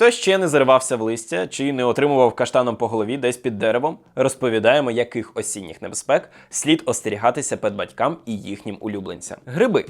Хто ще не заривався в листя чи не отримував каштаном по голові десь під деревом, розповідаємо, яких осінніх небезпек слід остерігатися педбатькам і їхнім улюбленцям. Гриби.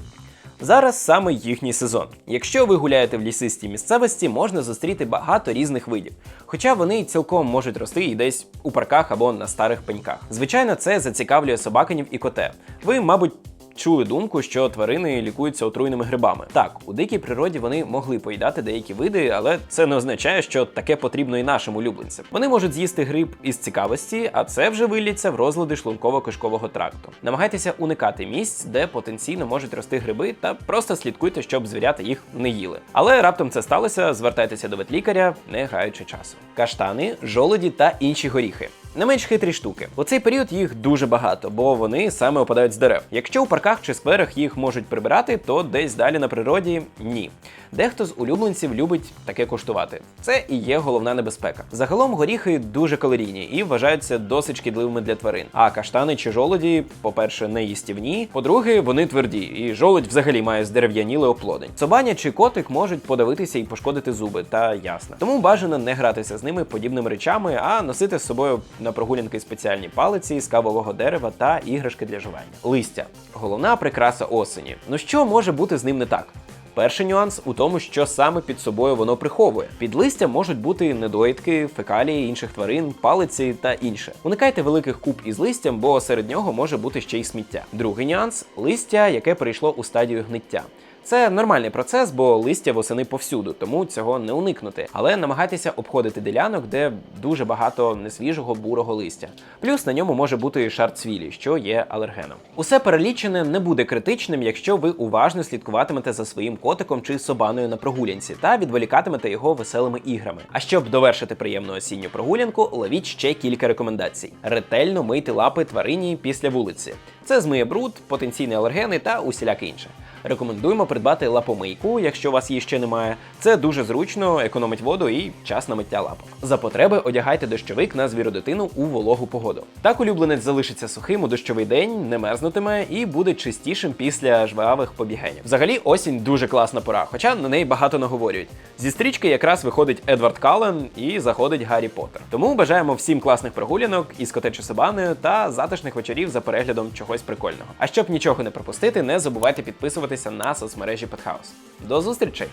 Зараз саме їхній сезон. Якщо ви гуляєте в лісистій місцевості, можна зустріти багато різних видів. Хоча вони цілком можуть рости і десь у парках або на старих пеньках. Звичайно, це зацікавлює собаканів і коте. Ви, мабуть. Чули думку, що тварини лікуються отруйними грибами. Так, у дикій природі вони могли поїдати деякі види, але це не означає, що таке потрібно і нашим улюбленцям. Вони можуть з'їсти гриб із цікавості, а це вже виліться в розлади шлунково-кишкового тракту. Намагайтеся уникати місць, де потенційно можуть рости гриби, та просто слідкуйте, щоб звірята їх не їли. Але раптом це сталося, звертайтеся до ветлікаря, не гаючи часу. Каштани, жолоді та інші горіхи. Не менш хитрі штуки. У цей період їх дуже багато, бо вони саме опадають з дерев. Якщо у парках чи скверах їх можуть прибирати, то десь далі на природі ні. Дехто з улюбленців любить таке куштувати. Це і є головна небезпека. Загалом горіхи дуже калорійні і вважаються досить шкідливими для тварин. А каштани чи жолоді, по-перше, не їстівні, по-друге, вони тверді, і жолудь взагалі має здерев'яніле оплодень. Собаня чи котик можуть подавитися і пошкодити зуби, та ясно. Тому бажано не гратися з ними подібними речами, а носити з собою на прогулянки спеціальні палиці з кавового дерева та іграшки для жування. Листя головна прикраса осені. Ну що може бути з ним не так? Перший нюанс у тому, що саме під собою воно приховує. Під листям можуть бути недоїдки, фекалії інших тварин, палиці та інше. Уникайте великих куб із листям, бо серед нього може бути ще й сміття. Другий нюанс листя, яке перейшло у стадію гниття. Це нормальний процес, бо листя восени повсюду, тому цього не уникнути. Але намагайтеся обходити ділянок, де дуже багато несвіжого бурого листя. Плюс на ньому може бути шар цвілі, що є алергеном. Усе перелічене не буде критичним, якщо ви уважно слідкуватимете за своїм котиком чи собаною на прогулянці та відволікатимете його веселими іграми. А щоб довершити приємну осінню прогулянку, ловіть ще кілька рекомендацій: ретельно мийте лапи тварині після вулиці. Це змиє бруд, потенційні алергени та усіляке інше. Рекомендуємо придбати лапомийку, якщо у вас її ще немає. Це дуже зручно, економить воду і час на миття лапок. За потреби одягайте дощовик на звіродитину у вологу погоду. Так улюбленець залишиться сухим у дощовий день, не мерзнутиме і буде чистішим після жвавих побігенів. Взагалі, осінь дуже класна пора, хоча на неї багато наговорюють. Зі стрічки якраз виходить Едвард Каллен і заходить Гаррі Поттер. Тому бажаємо всім класних прогулянок із котечою собаною та затишних вечорів за переглядом чогось прикольного. А щоб нічого не пропустити, не забувайте підписуватися на соцмережі Петхаус. До зустрічей!